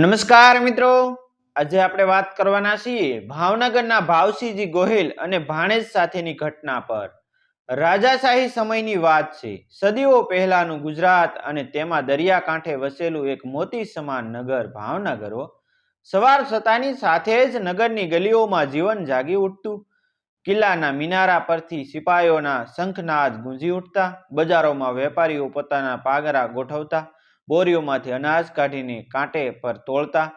નમસ્કાર મિત્રો. આજે આપણે વાત કરવાના છીએ ભાવનગરના ભાવસીજી ગોહિલ અને ભાણેજ સાથેની ઘટના પર. રાજાશાહી સમયની વાત છે. સદીઓ પહેલાનું ગુજરાત અને તેમાં દરિયાકાંઠે વસેલું એક મોતી સમાન નગર ભાવનગરો સવાર સતાની સાથે જ નગરની ગલીઓમાં જીવન જાગી ઉઠતું. કિલ્લાના મિનારા પરથી સિપાહીઓના શંખનાદ ગુંજી ઉઠતા. બજારોમાં વેપારીઓ પોતાના પાગરા ગોઠવતા. બોરીઓમાંથી અનાજ કાઢીને કાંટે પર તોળતા,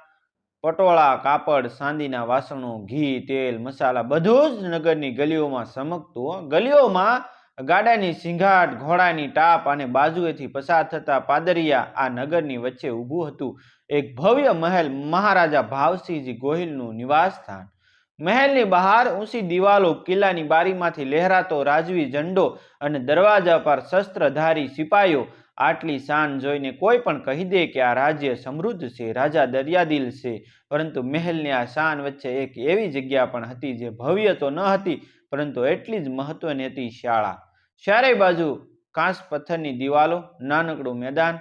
પટોળા, કાપડ, સાંદીના વાસણો, ઘી, તેલ, મસાલા બધું જ નગરની ગલીઓમાં સમકતું ગલીઓમાં ગાડાની સિંઘાટ, ઘોડાની ટાપ અને બાજુએથી પસાર થતા પાદરિયા આ નગરની વચ્ચે ઊભું હતું. એક ભવ્ય મહેલ મહારાજા ભાવસિંહજી ગોહિલનું નિવાસ સ્થાન મહેલની બહાર ઊંચી દિવાલો કિલ્લાની બારીમાંથી લહેરાતો રાજવી ઝંડો અને દરવાજા પર શસ્ત્રધારી સિપાહીઓ આટલી શાન જોઈને કોઈ પણ કહી દે કે આ રાજ્ય સમૃદ્ધ છે, રાજા દરિયાદિલ છે. પરંતુ મહેલની આ શાન વચ્ચે એક એવી જગ્યા પણ હતી જે ભવ્ય તો ન હતી, પરંતુ એટલી જ મહત્વની હતી શાળા. ચારેય બાજુ કાંસ પથ્થરની દિવાલો, નાનકડું મેદાન,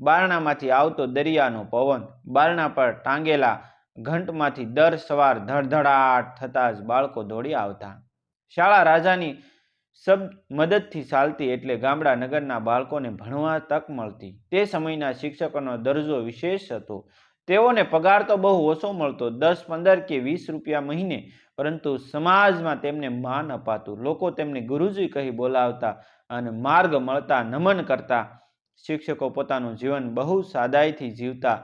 બારણામાંથી આવતો દરિયાનો પવન, બારણા પર ટાંગેલા ઘંટમાંથી દર સવાર ધડધડાટ થતા જ બાળકો દોડી આવતા. શાળા રાજાની સબ મદદથી ચાલતી એટલે ગામડા નગરના બાળકોને ભણવા તક મળતી. તે સમયના શિક્ષકોનો દરજ્જો વિશેષ હતો. તેઓને પગાર તો બહુ ઓછો મળતો, દસ, પંદર કે વીસ રૂપિયા મહિને, પરંતુ સમાજમાં તેમને માન અપાતું. લોકો તેમને ગુરુજી કહી બોલાવતા અને માર્ગ મળતા, નમન કરતા. શિક્ષકો પોતાનું જીવન બહુ સાદાઈથી જીવતા.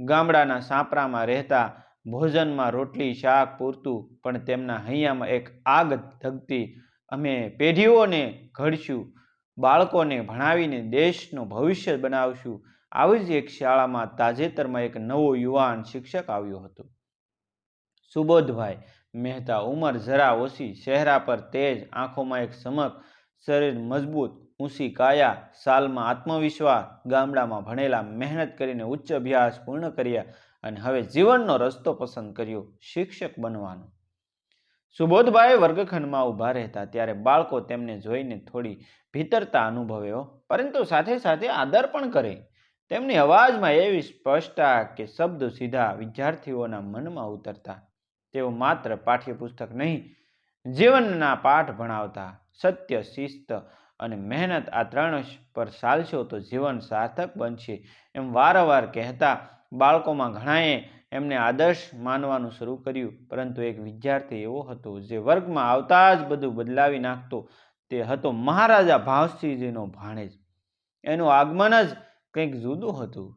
ગામડાના સાંપરામાં રહેતા, ભોજનમાં રોટલી, શાક પૂરતું, પણ તેમના હૈયામાં એક આગ ધગતી. અમે પેઢીઓને ઘડશું, બાળકોને ભણાવીને દેશનું ભવિષ્ય બનાવશું. આવી જ એક શાળામાં તાજેતરમાં એક નવો યુવાન શિક્ષક આવ્યો હતો. સુબોધભાઈ મહેતા ઉંમર જરા ઓછી, ચહેરા પર તેજ, આંખોમાં એક ચમક, શરીર મજબૂત, ઊંચી કાયા, સાલમાં આત્મવિશ્વાસ, ગામડામાં ભણેલા, મહેનત કરીને ઉચ્ચ અભ્યાસ પૂર્ણ કર્યા અને હવે જીવનનો રસ્તો પસંદ કર્યો શિક્ષક બનવાનો. સુબોધભાઈ વર્ગખંડમાં ઊભા રહેતા ત્યારે બાળકો તેમને જોઈને થોડી ભીતરતા અનુભવ્યો પરંતુ સાથે સાથે આદર પણ કરે. તેમની અવાજમાં એવી સ્પષ્ટતા કે શબ્દો સીધા વિદ્યાર્થીઓના મનમાં ઉતરતા. તેઓ માત્ર પાઠ્યપુસ્તક નહીં, જીવનના પાઠ ભણાવતા. સત્ય, શિસ્ત અને મહેનત આ ત્રણ પર ચાલશો તો જીવન સાર્થક બનશે એમ વારંવાર કહેતા બાળકોમાં ઘણાએ એમને આદર્શ માનવાનું શરૂ કર્યું. પરંતુ એક વિદ્યાર્થી એવો હતો જે વર્ગમાં આવતા જ બધું બદલાવી નાખતો. તે હતો મહારાજા ભાવસિંહજીનો ભાણેજ. એનું આગમન જ કંઈક જુદું હતું.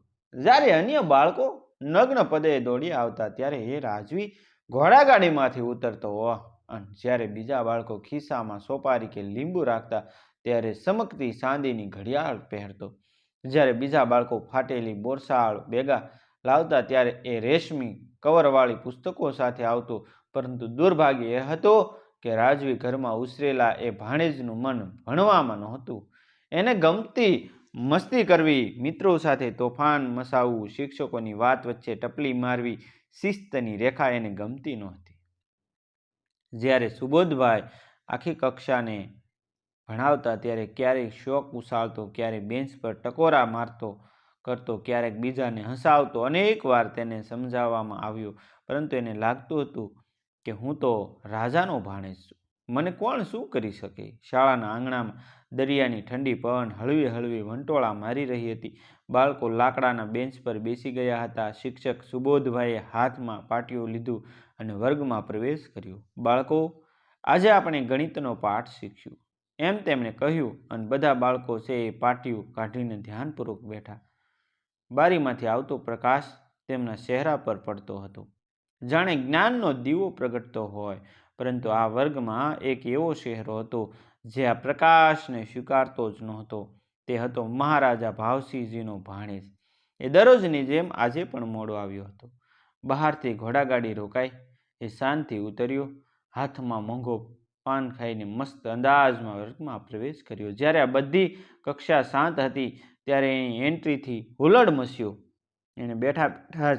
જ્યારે અન્ય બાળકો નગ્ન પદે દોડી આવતા ત્યારે એ રાજવી ઘોડાગાડીમાંથી ઉતરતો હોવા અને જ્યારે બીજા બાળકો ખિસ્સામાં સોપારી કે લીંબુ રાખતા ત્યારે ચમકતી ચાંદીની ઘડિયાળ પહેરતો. જ્યારે બીજા બાળકો ફાટેલી બોરસાળ ભેગા લાવતા ત્યારે એ રેશમી કવરવાળી પુસ્તકો સાથે આવતો, પરંતુ દુર્ભાગ્ય એ હતો કે રાજવી ઘરમાં ઉછરેલા એ ભાણેજનું મન ભણવામાં નહોતું. એને ગમતી મસ્તી કરવી, મિત્રો સાથે તોફાન મસાવવું, શિક્ષકોની વાત વચ્ચે ટપલી મારવી, શિસ્તની રેખા એને ગમતી નહોતી. જ્યારે સુબોધભાઈ આખી કક્ષાને ભણાવતા ત્યારે ક્યારેક શોક ઉછાળતો ક્યારેક બેન્ચ પર ટકોરા મારતો કરતો ક્યારેક બીજાને હસાવતો અનેક વાર તેને સમજાવવામાં આવ્યું, પરંતુ એને લાગતું હતું કે હું તો રાજાનો ભાણેજ છું. મને કોણ શું કરી શકે? શાળાના આંગણામાં દરિયાની ઠંડી પવન હળવી હળવી વંટોળા મારી રહી હતી. બાળકો લાકડાના બેન્ચ પર બેસી ગયા હતા. શિક્ષક સુબોધભાઈએ હાથમાં પાટિયું લીધું અને વર્ગમાં પ્રવેશ કર્યો. બાળકો, આજે આપણે ગણિતનો પાઠ શીખ્યું. એમ તેમણે કહ્યું અને બધા બાળકો છે એ પાટિયું કાઢીને ધ્યાનપૂર્વક બેઠા. બારીમાંથી આવતો પ્રકાશ તેમના ચહેરા પર પડતો હતો. જાણે જ્ઞાનનો દીવો પ્રગટતો હોય, પરંતુ આ વર્ગમાં એક એવો ચહેરો હતો જે આ પ્રકાશને સ્વીકારતો જ નહોતો. તે હતો મહારાજા ભાવસિંહજીનો ભાણેજ. એ દરરોજની જેમ આજે પણ મોડો આવ્યો હતો. બહારથી ઘોડાગાડી રોકાઈ, એ શાંતિ ઉતર્યો, હાથમાં મોંઘો પાન ખાઈને મસ્ત અંદાજમાં વર્ગમાં પ્રવેશ કર્યો. જ્યારે આ બધી કક્ષા શાંત હતી ત્યારે એની એન્ટ્રીથી હુલડ મસ્યો. એણે બેઠા બેઠા જ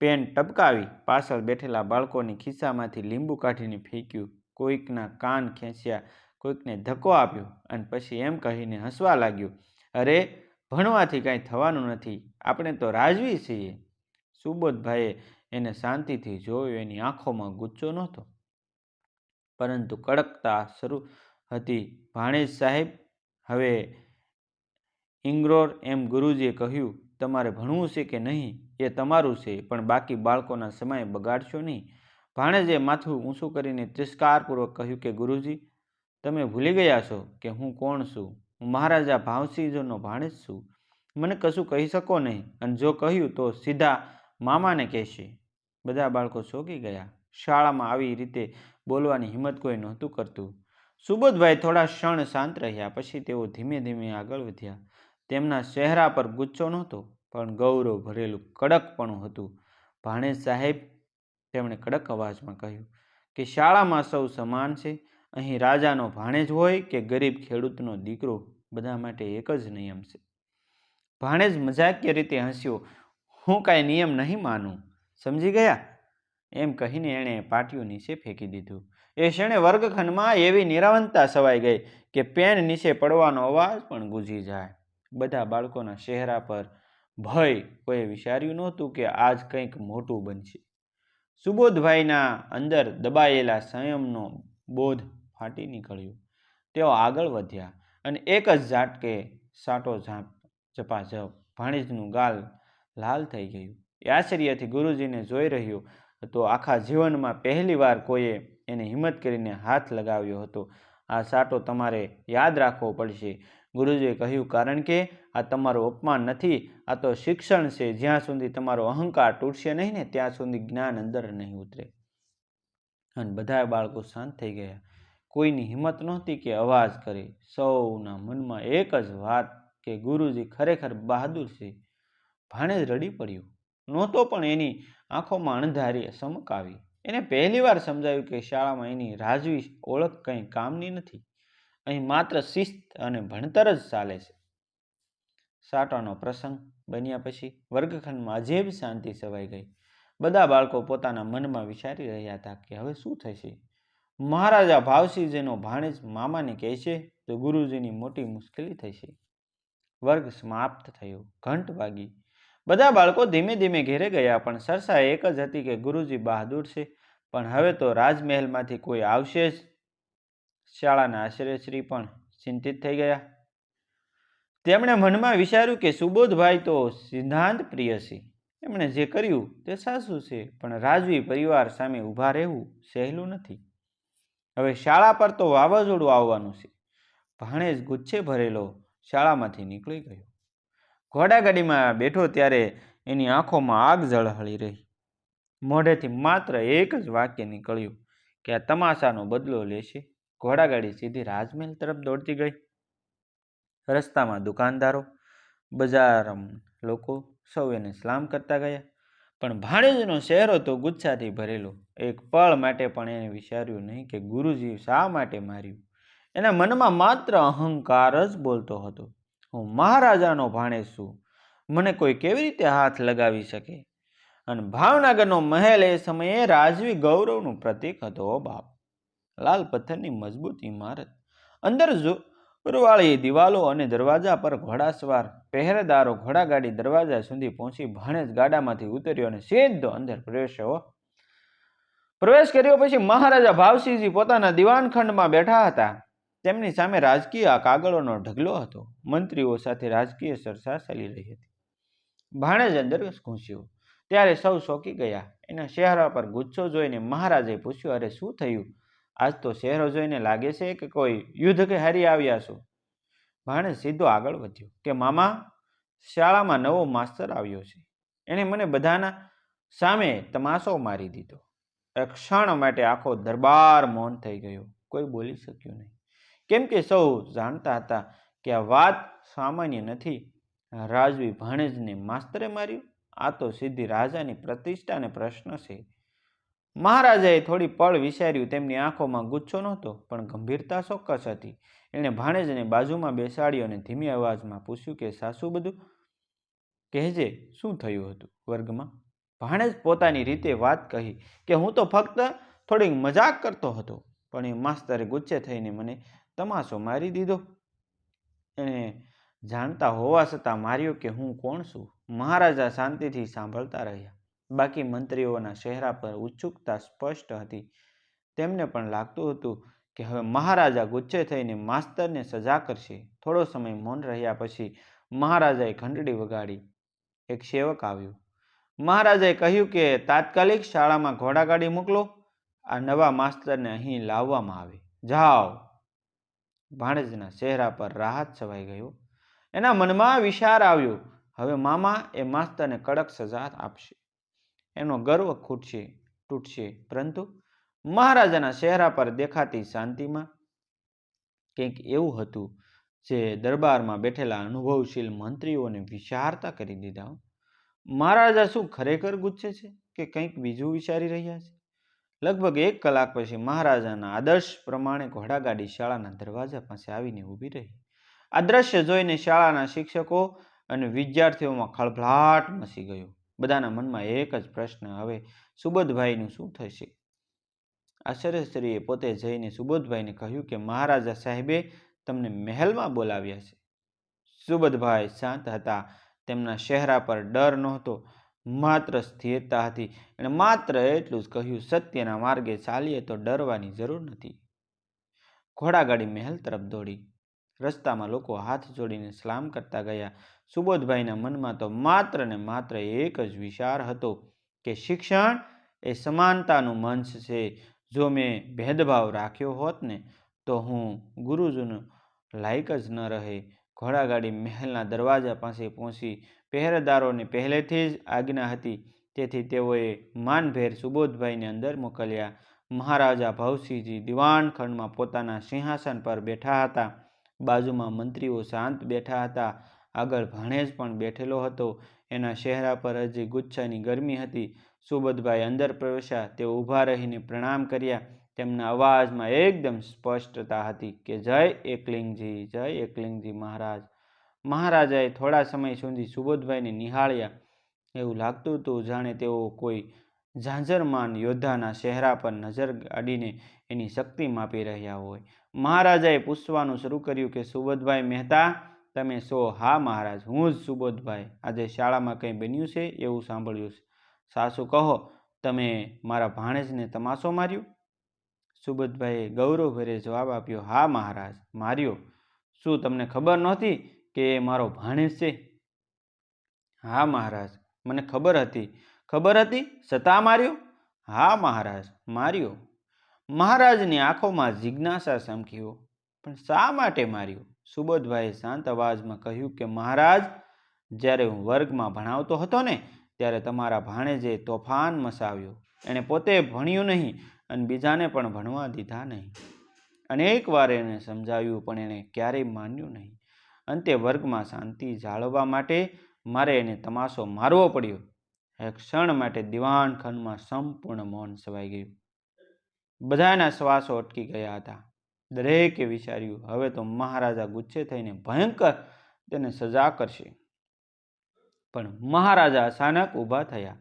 પેન ટપકાવી પાછળ બેઠેલા બાળકોની ખિસ્સામાંથી લીંબુ કાઢીને ફેંક્યું. કોઈકના કાન ખેંચ્યા, કોઈકને ધક્કો આપ્યો અને પછી એમ કહીને હસવા લાગ્યું, અરે, ભણવાથી કાંઈ થવાનું નથી. આપણે તો રાજવી છીએ. સુબોધભાઈએ એને શાંતિથી જોયું, એની આંખોમાં ગુસ્સો નહોતો. પરંતુ કડકતા શરૂ હતી. ભાણેજ સાહેબ, હવે ઇંગ્રોર એમ ગુરુજીએ કહ્યું, તમારે ભણવું છે કે નહીં? એ તમારું છે, પણ બાકી બાળકોના સમય બગાડશો નહીં. ભાણેજે માથું ઊંચું કરીને તિરસ્કારપૂર્વક કહ્યું કે, ગુરુજી, તમે ભૂલી ગયા છો કે હું કોણ છું? હું મહારાજા ભાવસિંહજોનો ભાણેજ છું. મને કશું કહી શકો નહીં. અને જો કહ્યું તો સીધા મામાને કહેશે. બધા બાળકો શોકી ગયા. શાળામાં આવી રીતે બોલવાની હિંમત કોઈ નહોતું કરતું. સુબોધભાઈ થોડા ક્ષણ શાંત રહ્યા, પછી તેઓ ધીમે ધીમે આગળ વધ્યા. તેમના ચહેરા પર ગુચ્છો નહોતો, પણ ગૌરવ ભરેલું કડકપણું હતું. ભાણેજ સાહેબ, તેમણે કડક અવાજમાં કહ્યું કે, શાળામાં સૌ સમાન છે. અહીં રાજાનો ભાણેજ હોય કે ગરીબ ખેડૂતનો દીકરો, બધા માટે એક જ નિયમ છે. ભાણેજ મજાકીય રીતે હસ્યો, હું કાંઈ નિયમ નહીં માનું. સમજી ગયા? એમ કહીને એણે પાટિયું નીચે ફેંકી દીધું. એ ક્ષણે વર્ગખંડમાં એવી નિરાવંતતા સવાઈ ગઈ કે, પેન નીચે પડવાનો અવાજ પણ ગુંજી જાય. બધા બાળકોના ચહેરા પર ભય કોઈએ વિચાર્યું નહોતું કે આજ કંઈક મોટું બનશે. સુબોધભાઈના અંદર દબાયેલા સંયમનો બોધ ફાટી નીકળ્યો. તેઓ આગળ વધ્યા અને એક જ ઝાટકે સાટો ઝાંપ ઝપાઝપ ભાણેજનું ગાલ લાલ થઈ ગયું. એ ગુરુજીને જોઈ રહ્યો હતો, આખા જીવનમાં પહેલીવાર કોઈએ એને હિંમત કરીને હાથ લગાવ્યો હતો. આ સાટો તમારે યાદ રાખવો પડશે. ગુરુજીએ કહ્યું, કારણ કે આ તમારું અપમાન નથી, આ તો શિક્ષણ છે. જ્યાં સુધી તમારો અહંકાર તૂટશે નહીં ને, ત્યાં સુધી જ્ઞાન અંદર નહીં ઉતરે. અને બધા બાળકો શાંત થઈ ગયા. કોઈની હિંમત નહોતી કે અવાજ કરે. સૌના મનમાં એક જ વાત કે, ગુરુજી ખરેખર બહાદુર છે. ભાણે જ રડી પડ્યું. નહોતો પણ એની આંખોમાં અણધારી સમક આવી. એને પહેલીવાર સમજાયું કે શાળામાં એની રાજવી ઓળખ કંઈ કામની નથી. અહીં માત્ર શિસ્ત અને ભણતર જ ચાલે છે. સાટાનો પ્રસંગ બન્યા પછી વર્ગખંડમાં અજેબ શાંતિ સવાઈ ગઈ, બધા બાળકો પોતાના મનમાં વિચારી રહ્યા હતા કે હવે શું થશે? મહારાજા ભાવસિંહજીનો ભાણેજ મામાને કહે છે, તો ગુરુજીની મોટી મુશ્કેલી થશે વર્ગ સમાપ્ત થયો, ઘંટ વાગી. બધા બાળકો ધીમે ધીમે ઘેરે ગયા, પણ સરસા એક જ હતી કે ગુરુજી બહાદુર છે, પણ હવે તો રાજમહેલમાંથી કોઈ આવશે જ શાળાના આશ્રયશ્રી પણ ચિંતિત થઈ ગયા. તેમણે મનમાં વિચાર્યું કે સુબોધભાઈ તો સિદ્ધાંત પ્રિય છે. એમણે જે કર્યું તે સાસું છે, પણ રાજવી પરિવાર સામે ઊભા રહેવું સહેલું નથી. હવે શાળા પર તો વાવાઝોડું આવવાનું છે. ભાણેજ ગુચ્છે ભરેલો શાળામાંથી નીકળી ગયો. ઘોડાગાડીમાં બેઠો ત્યારે એની આંખોમાં આગ ઝળહળી રહી. મોઢેથી માત્ર એક જ વાક્ય નીકળ્યું કે આ તમાશાનો બદલો લેશે. ઘોડાગાડી સીધી રાજમહેલ તરફ દોડતી ગઈ. રસ્તામાં દુકાનદારો બજાર લોકો સૌ એને સલામ કરતા ગયા. પણ ભાણેજનો શહેરો તો ગુચ્છાથી ભરેલો. એક પળ માટે પણ એને વિચાર્યું નહીં કે ગુરુજી શા માટે માર્યું? એના મનમાં માત્ર અહંકાર જ બોલતો હતો. હું મહારાજાનો ભાણેજ છું. મને કોઈ કેવી રીતે હાથ લગાવી શકે? અને ભાવનગરનો મહેલ એ સમયે રાજવી ગૌરવનું પ્રતીક હતો બાપ. લાલ પથ્થરની મજબૂત ઇમારત. અંદર જોરવાળી દિવાલો અને દરવાજા પર ઘોડાસવાર પહેરેદારો ઘોડાગાડી દરવાજા સુધી પહોંચી ભાણેજ ગાડામાંથી ઉતર્યો અને સીધો અંદર પ્રવેશ્યો પ્રવેશ કર્યો પછી મહારાજા ભાવસિંહજી પોતાના દિવાનખંડમાં બેઠા હતા. તેમની સામે રાજકીય કાગળોનો ઢગલો હતો. મંત્રીઓ સાથે રાજકીય ચર્ચા ચાલી રહી હતી. ભાણેજ અંદર ઘૂસ્યો. ત્યારે સૌ શોકી ગયા. એના ચહેરા પર ગુસ્સો જોઈને મહારાજે પૂછ્યું, અરે, શું થયું? આજ તો શહેરો જોઈને લાગે છે કે કોઈ યુદ્ધ કે હારી આવ્યા છો? ભાણે સીધો આગળ વધ્યો કે, મામા, શાળામાં નવો માસ્તર આવ્યો છે. એણે મને બધાના સામે તમાશો મારી દીધો. એક ક્ષણ માટે આખો દરબાર મૌન થઈ ગયો. કોઈ બોલી શક્યું નહીં. કેમ કે સૌ જાણતા હતા કે આ વાત સામાન્ય નથી. રાજવી ભાણેજને માસ્તરે માર્યું? આ તો સીધી રાજાની પ્રતિષ્ઠાને પ્રશ્ન છે. મહારાજાએ થોડી પળ વિચાર્યું, તેમની આંખોમાં ગુચ્છો નહોતો, પણ ગંભીરતા ચોક્કસ હતી. એણે ભાણેજને બાજુમાં બેસાડ્યો અને ધીમી અવાજમાં પૂછ્યું કે, સાસુ બધું કહેજે, શું થયું હતું વર્ગમાં? ભાણેજ પોતાની રીતે વાત કહી કે, હું તો ફક્ત થોડીક મજાક કરતો હતો, પણ એ માસ્તરે ગુચ્છે થઈને મને તમાશો મારી દીધો. એણે જાણતા હોવા છતાં માર્યો કે, હું કોણ છું? મહારાજા શાંતિથી સાંભળતા રહ્યા. બાકી મંત્રીઓના ચહેરા પર ઉત્સુકતા સ્પષ્ટ હતી. તેમને પણ લાગતું હતું કે હવે મહારાજા ગુચ્છે થઈને માસ્તરને સજા કરશે. થોડો સમય મૌન રહ્યા પછી મહારાજાએ ઘંટડી વગાડી. એક સેવક આવ્યો. મહારાજાએ કહ્યું કે, તાત્કાલિક શાળામાં ઘોડાગાડી મોકલો. આ નવા માસ્તરને અહીં લાવવામાં આવે. જાઓ. ભાણેજના ચહેરા પર રાહત છવાઈ ગયો. એના મનમાં વિચાર આવ્યો. હવે મામા એ માસ્તરને કડક સજા આપશે. એનો ગર્વ ખૂટશે, તૂટશે. પરંતુ મહારાજાના ચહેરા પર દેખાતી શાંતિમાં કંઈક એવું હતું જે દરબારમાં બેઠેલા અનુભવશીલ મંત્રીઓને વિચારતા કરી દીધા. મહારાજા શું ખરેખર ગુસ્સે છે કે કંઈક બીજું વિચારી રહ્યા છે? લગભગ એક કલાક પછી મહારાજાના આદર્શ પ્રમાણે ઘોડાગાડી શાળાના દરવાજા પાસે આવીને ઊભી રહી. આ દ્રશ્ય જોઈને શાળાના શિક્ષકો અને વિદ્યાર્થીઓમાં ખળભળાટ મસી ગયો. બધાના મનમાં એક જ પ્રશ્ન હવે સુબોધભાઈનું શું થશે? આશ્ચર્યશ્રીએ પોતે જઈને સુબોધભાઈને કહ્યું કે, મહારાજા સાહેબે તમને મહેલમાં બોલાવ્યા છે. સુબોધભાઈ શાંત હતા. તેમના ચહેરા પર ડર નહોતો, માત્ર સ્થિરતા હતી એણે માત્ર એટલું જ કહ્યું, સત્યના માર્ગે ચાલીએ તો ડરવાની જરૂર નથી. ઘોડાગાડી મહેલ તરફ દોડી. રસ્તામાં લોકો હાથ જોડીને સલામ કરતા ગયા. સુબોધભાઈના મનમાં તો માત્ર ને માત્ર એક જ વિચાર હતો કે શિક્ષણ એ સમાનતાનું મંચ છે. જો મેં ભેદભાવ રાખ્યો હોત ને, તો હું ગુરુજીનો લાયક જ ન રહે. ઘોડાગાડી મહેલના દરવાજા પાસે પહોંચી પહેરેદારોને પહેલેથી જ આજ્ઞા હતી. તેથી તેઓએ માનભેર સુબોધભાઈને અંદર મોકલ્યા. મહારાજા ભવસિંહજી દિવાણ ખંડમાં પોતાના સિંહાસન પર બેઠા હતા. બાજુમાં મંત્રીઓ શાંત બેઠા હતા. આગળ ભાણેજ પણ બેઠેલો હતો. એના ચહેરા પર હજી ગુચ્છાની ગરમી હતી. સુબોધભાઈ અંદર પ્રવેશ્યા. તેઓ ઊભા રહીને પ્રણામ કર્યા. તેમના અવાજમાં એકદમ સ્પષ્ટતા હતી કે, જય એકલિંગજી જય એકલિંગજી મહારાજ. મહારાજાએ થોડા સમય સુધી સુબોધભાઈને નિહાળ્યા. એવું લાગતું હતું જાણે તેઓ કોઈ ઝાંઝરમાન યોદ્ધાના ચહેરા પર નજર ગાડીને એની શક્તિ માપી રહ્યા હોય. મહારાજાએ પૂછવાનું શરૂ કર્યું કે, સુબોધભાઈ મહેતા, તમે સો હા, મહારાજ, હું જ સુબોધભાઈ. આજે શાળામાં કંઈ બન્યું છે? એવું સાંભળ્યું છે. સાસુ, કહો, તમે મારા ભાણેજને તમાશો માર્યો? સુબોધભાઈએ ગૌરવભરે જવાબ આપ્યો, હા, મહારાજ, માર્યો. શું તમને ખબર નહોતી કે મારો ભાણેજ છે? હા, મહારાજ, મને ખબર હતી. ખબર હતી? છતાં માર્યો? હા, મહારાજ, માર્યો. મહારાજની આંખોમાં જિજ્ઞાસા સમક્યો પણ શા માટે માર્યો? સુબોધભાઈએ શાંત અવાજમાં કહ્યું કે, મહારાજ, જ્યારે હું વર્ગમાં ભણાવતો હતો ને, ત્યારે તમારા ભાણેજે તોફાન મસાવ્યો, એણે પોતે ભણ્યું નહીં અને બીજાને પણ ભણવા દીધા નહીં. અનેક વાર એને સમજાવ્યું, પણ એણે ક્યારેય માન્યું નહીં. અંતે વર્ગમાં શાંતિ જાળવવા માટે મારે એને તમાશો મારવો પડ્યો. એક ક્ષણ માટે દિવાણ ખંડમાં સંપૂર્ણ મૌન છવાઈ ગયું. બધાના શ્વાસો અટકી ગયા હતા. દરેકે વિચાર્યું, હવે તો મહારાજા ગુસ્સે થઈને ભયંકર તેને સજા કરશે. પણ મહારાજા અચાનક ઊભા થયા.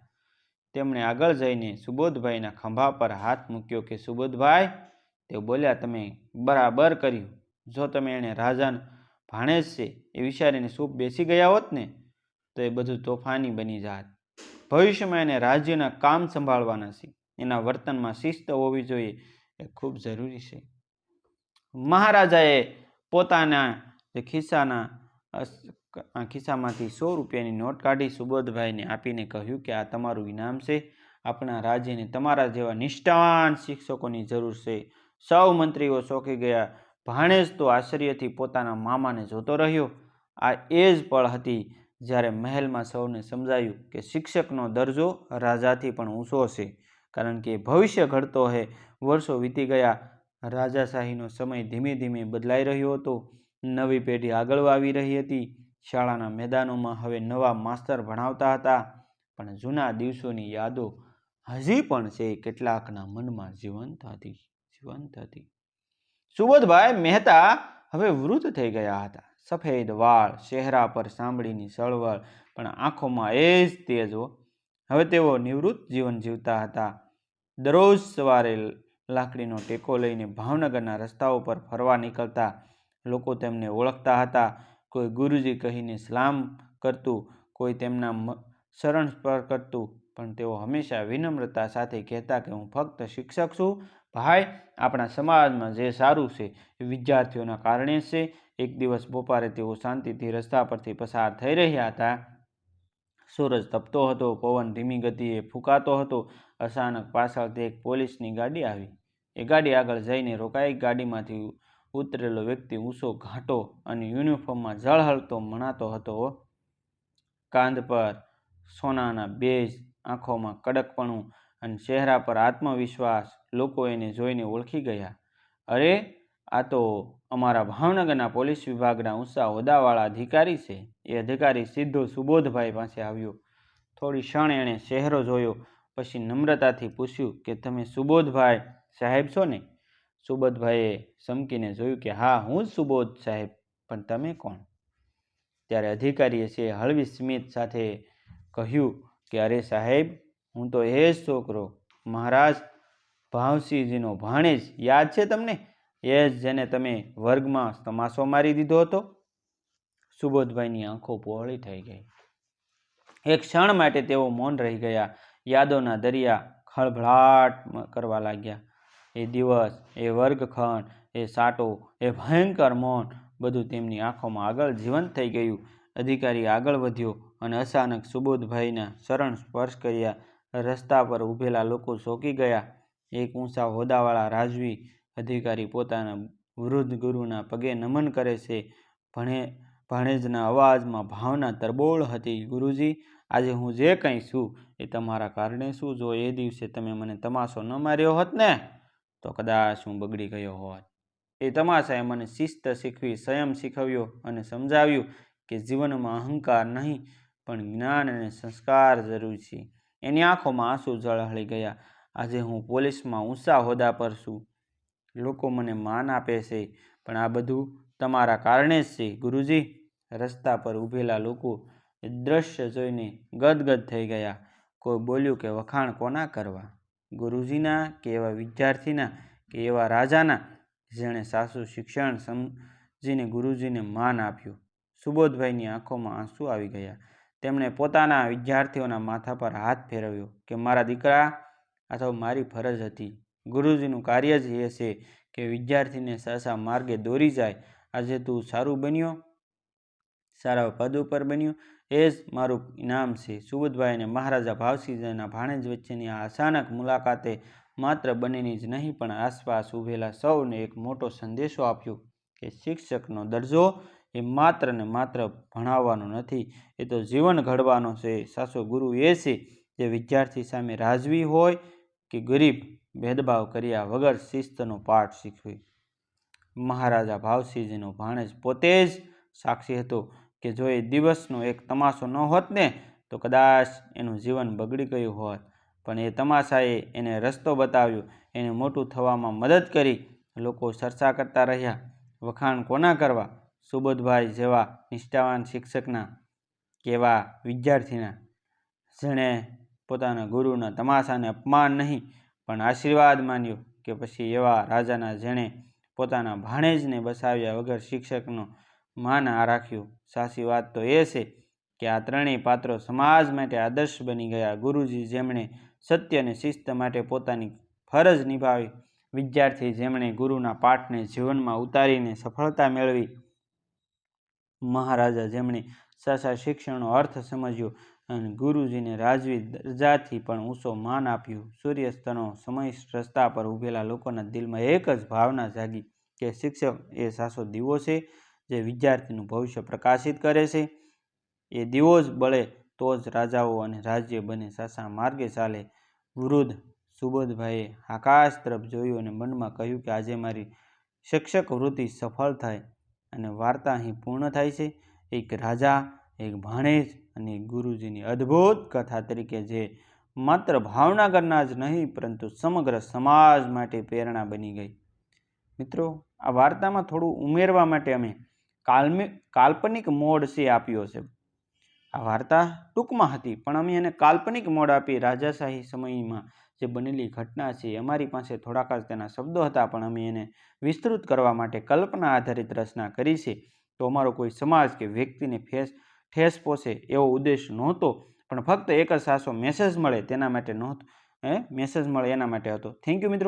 તેમણે આગળ જઈને સુબોધભાઈના ખંભા પર હાથ મૂક્યો કે, સુબોધભાઈ, તે બોલ્યા, તમે બરાબર કર્યું. જો તમે એણે રાજાને ભાણેજ છે એ વિચારીને સૂપ બેસી ગયા હોત ને, તો એ બધું તોફાની બની જાત. ભવિષ્યમાં એને રાજ્યના કામ સંભાળવાના છે. એના વર્તનમાં શિસ્ત હોવી જોઈએ એ ખૂબ જરૂરી છે. મહારાજાએ પોતાના જે ખિસ્સાના ખિસ્સામાંથી સો રૂપિયાની નોટ કાઢી સુબોધભાઈને આપીને કહ્યું કે આ તમારું ઇનામ છે, આપણા રાજ્યને તમારા જેવા નિષ્ઠાવાન શિક્ષકોની જરૂર છે. સૌ મંત્રીઓ ચોંકી ગયા. ભાણેજ તો આશ્ચર્યથી પોતાના મામાને જોતો રહ્યો. આ એ જ પળ હતી જ્યારે મહેલમાં સૌને સમજાયું કે શિક્ષકનો દરજ્જો રાજાથી પણ ઊંચો છે. કારણ કે ભવિષ્ય ઘડતો હે. વર્ષો વીતી ગયા. રાજાશાહીનો સમય ધીમે ધીમે બદલાઈ રહ્યો હતો. નવી પેઢી આગળ આવી રહી હતી. શાળાના મેદાનોમાં હવે નવા માસ્તર ભણાવતા હતા. પણ જૂના દિવસોની યાદો હજી પણ છે કેટલાકના મનમાં જીવંત હતી જીવંત હતી. સુબોધભાઈ મહેતા હવે વૃદ્ધ થઈ ગયા હતા. સફેદ વાળ, ચહેરા પર સાંભળીની સળવળ, પણ આંખોમાં એ જ તેજો હવે તેઓ નિવૃત્ત જીવન જીવતા હતા. દરરોજ સવારે લાકડીનો ટેકો લઈને ભાવનગરના રસ્તાઓ પર ફરવા નીકળતા લોકો તેમને ઓળખતા હતા. કોઈ ગુરુજી કહીને સલામ કરતું, કોઈ તેમના શરણ સ્પર્શ કરતું, પણ તેઓ હંમેશા વિનમ્રતા સાથે કહેતા કે હું ફક્ત શિક્ષક છું. ભાઈ, આપણા સમાજમાં જે સારું છે, એ વિદ્યાર્થીઓના કારણે છે. એક દિવસ બપોરે તેઓ શાંતિથી રસ્તા પરથી પસાર થઈ રહ્યા હતા. સૂરજ તપતો હતો, પવન ધીમી ગતિએ ફૂંકાતો હતો, અચાનક પાછળથી એક પોલીસની ગાડી આવી. એ ગાડી આગળ જઈને રોકાઈ ગાડીમાંથી ઉતરેલો વ્યક્તિ ઊંચો, ઘાટો અને યુનિફોર્મમાં ઝળહળતો મણાતો હતો. કાંધ પર સોનાના બેઝ, આંખોમાં કડકપણું અને ચહેરા પર આત્મવિશ્વાસ, લોકો એને જોઈને ઓળખી ગયા. અરે, આ તો અમારા ભાવનગરના પોલીસ વિભાગના ઊંચા હોદ્દાવાળા અધિકારી છે. એ અધિકારી સીધો સુબોધભાઈ પાસે આવ્યો. થોડી ક્ષણ એણે ચહેરો જોયો, પછી નમ્રતાથી પૂછ્યું કે, તમે સુબોધભાઈ સાહેબ છો ને? સુબોધભાઈએ ચમકીને જોયું કે, હા, હું જ સુબોધ સાહેબ, પણ તમે કોણ? ત્યારે અધિકારીએ છે હળવી સ્મિત સાથે કહ્યું કે, અરે સાહેબ, હું તો એ જ છોકરો, મહારાજ ભાવસિંહજીનો ભાણેજ. યાદ છે તમને? એ જ જેને તમે વર્ગમાં તમાશો મારી દીધો હતો. સુબોધભાઈની આંખો પહોળી થઈ ગઈ. એક ક્ષણ માટે તેઓ મૌન રહી ગયા. યાદોના દરિયા ખળભળાટ કરવા લાગ્યા. એ દિવસ, એ વર્ગખંડ, એ સાટો, એ ભયંકર મૌન બધું તેમની આંખોમાં આગળ જીવંત થઈ ગયું. અધિકારી આગળ વધ્યો અને અચાનક સુબોધભાઈના શરણ સ્પર્શ કર્યા. રસ્તા પર ઊભેલા લોકો ચોંકી ગયા. એક ઊંચા હોદાવાળા રાજવી અધિકારી પોતાના વૃદ્ધ ગુરુના પગે નમન કરે છે. ભણે, ભણેજના અવાજમાં ભાવના તરબોળ હતી. ગુરુજી, આજે હું જે કંઈ છું એ તમારા કારણે શું? જો એ દિવસે તમે મને તમાશો ન માર્યો હોત ને, તો કદાચ હું બગડી ગયો હોત. એ તમાશાએ મને શિસ્ત શીખવી સંયમ શીખવ્યો અને સમજાવ્યું કે જીવનમાં અહંકાર નહીં, પણ જ્ઞાન અને સંસ્કાર જરૂરી છે. એની આંખોમાં આંસુ ઝળહળી ગયા. આજે હું પોલીસમાં ઊંચા હોદ્દા પર છું. લોકો મને માન આપે છે, પણ આ બધું તમારા કારણે જ છે, ગુરુજી. રસ્તા પર ઊભેલા લોકો દ્રશ્ય જોઈને ગદગદ થઈ ગયા. કોઈ બોલ્યું કે વખાણ કોના કરવા? ગુરુજીના કે એવા વિદ્યાર્થીના કે એવા રાજાના? જેણે સાસુ શિક્ષણ સમજીને ગુરુજીને માન આપ્યું. સુબોધભાઈની આંખોમાં આંસુ આવી ગયા. તેમણે પોતાના વિદ્યાર્થીઓના માથા પર હાથ ફેરવ્યો કે મારા દીકરા અથવા મારી ફરજ હતી. ગુરુજીનું કાર્ય જ એ છે કે વિદ્યાર્થીને સાચા માર્ગે દોરી જાય. આજે તું સારું બન્યો, સારા પદ ઉપર બન્યો, એ જ મારું ઇનામ છે. સુબોધભાઈ અને મહારાજા ભાવસિંહના ભાણેજ વચ્ચેની આ અચાનક મુલાકાતે માત્ર બંનેની જ નહીં, પણ આસપાસ ઊભેલા સૌને એક મોટો સંદેશો આપ્યો કે શિક્ષકનો દરજ્જો એ માત્ર ને માત્ર ભણાવવાનો નથી, એ તો જીવન ઘડવાનો છે. સાચો ગુરુ એ છે જે વિદ્યાર્થી સામે રાજવી હોય કે ગરીબ ભેદભાવ કર્યા વગર શિસ્તનો પાઠ શીખવી. મહારાજા ભાવસિંહજીનો ભાણેજ પોતે જ સાક્ષી હતો કે જો એ દિવસનો એક તમાશો ન હોત ને, તો કદાચ એનું જીવન બગડી ગયું હોત. પણ એ તમાશાએ એને રસ્તો બતાવ્યો, એને મોટું થવામાં મદદ કરી, લોકો ચર્ચા કરતા રહ્યા. વખાણ કોના કરવા? સુબોધભાઈ જેવા નિષ્ઠાવાન શિક્ષકના કેવા વિદ્યાર્થીના. જેણે પોતાના ગુરુના તમાશાને અપમાન નહીં પણ આશીર્વાદ માન્યો કે પછી એવા રાજાના જેણે પોતાના ભાણેજને બસાવ્યા વગર શિક્ષકનો માન આ રાખ્યું. સાચી વાત તો એ છે કે આ ત્રણેય પાત્રો સમાજ માટે આદર્શ બની ગયા. ગુરુજી જેમણે સત્ય અને શિસ્ત માટે પોતાની ફરજ નિભાવી, વિદ્યાર્થી જેમણે ગુરુના પાઠને જીવનમાં ઉતારીને સફળતા મેળવી, મહારાજા જેમણે સાચા શિક્ષણનો અર્થ સમજ્યો અને ગુરુજીને રાજવી દરજાથી પણ ઊંચો માન આપ્યું. સૂર્યાસ્તનો સમય રસ્તા પર ઊભેલા લોકોના દિલમાં એક જ ભાવના જાગી કે શિક્ષક એ સાસો દીવો છે જે વિદ્યાર્થીનું ભવિષ્ય પ્રકાશિત કરે છે. એ દીવો જ બળે તો જ રાજાઓ અને રાજ્ય બને સાસા માર્ગે ચાલે. વૃદ્ધ સુબોધભાઈએ આકાશ તરફ જોયું અને મનમાં કહ્યું કે આજે મારી શિક્ષક વૃત્તિ સફળ થાય અને વાર્તા અહીં પૂર્ણ થાય છે. એક રાજા, એક ભાણેજ અને ગુરુજીની અદ્ભુત કથા તરીકે જે માત્ર ભાવનગરના જ નહીં, પરંતુ સમગ્ર સમાજ માટે પ્રેરણા બની ગઈ. મિત્રો, આ વાર્તામાં થોડું ઉમેરવા માટે અમે કાલ્મિક કાલ્પનિક મોડ છે આપ્યો છે. આ વાર્તા ટૂંકમાં હતી, પણ અમે એને કાલ્પનિક મોડ આપી રાજાશાહી સમયમાં જે બનેલી ઘટના છે, અમારી પાસે થોડાક જ તેના શબ્દો હતા, પણ અમે એને વિસ્તૃત કરવા માટે કલ્પના આધારિત રચના કરી છે. તો અમારો કોઈ સમાજ કે વ્યક્તિને ફેસ ઠેસ પોસે એવો ઉદ્દેશ નહોતો, પણ ફક્ત એક જ સાસો મેસેજ મળે તેના માટે નહોતો એ મેસેજ મળે એના માટે હતો. થેન્ક યુ મિત્રો.